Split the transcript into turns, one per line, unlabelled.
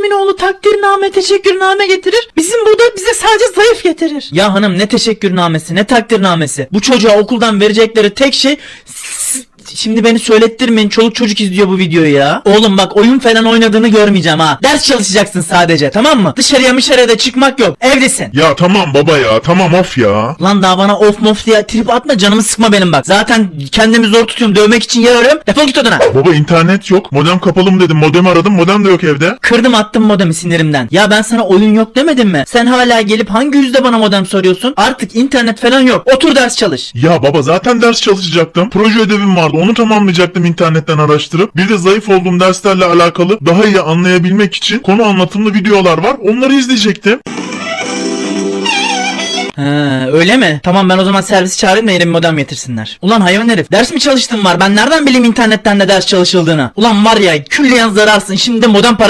annemin oğlu takdirname teşekkürname getirir. Bizim burada bize sadece zayıf getirir. Ya hanım ne teşekkürnamesi ne takdirnamesi. Bu çocuğa okuldan verecekleri tek şey Şimdi beni söylettirmeyin çoluk çocuk izliyor bu videoyu ya. Oğlum bak oyun falan oynadığını görmeyeceğim ha. Ders çalışacaksın sadece tamam mı? Dışarıya mışarıya da çıkmak yok. Evdesin.
Ya tamam baba ya tamam of ya.
Lan daha bana of mof diye trip atma canımı sıkma benim bak. Zaten kendimi zor tutuyorum dövmek için yer arıyorum. Defol git odana.
Baba internet yok. Modem kapalı mı dedim. Modemi aradım. Modem de yok evde.
Kırdım attım modemi sinirimden. Ya ben sana oyun yok demedim mi? Sen hala gelip hangi yüzde bana modem soruyorsun? Artık internet falan yok. Otur ders çalış.
Ya baba zaten ders çalışacaktım. Proje ödevim vardı. Onu tamamlayacaktım internetten araştırıp. Bir de zayıf olduğum derslerle alakalı daha iyi anlayabilmek için konu anlatımlı videolar var. Onları izleyecektim.
Ha, öyle mi? Tamam ben o zaman servisi çağırayım da yeni bir modem getirsinler. Ulan hayvan herif ders mi çalıştın var? Ben nereden bileyim internetten de ders çalışıldığını? Ulan var ya külliyen zararsın şimdi de modem parası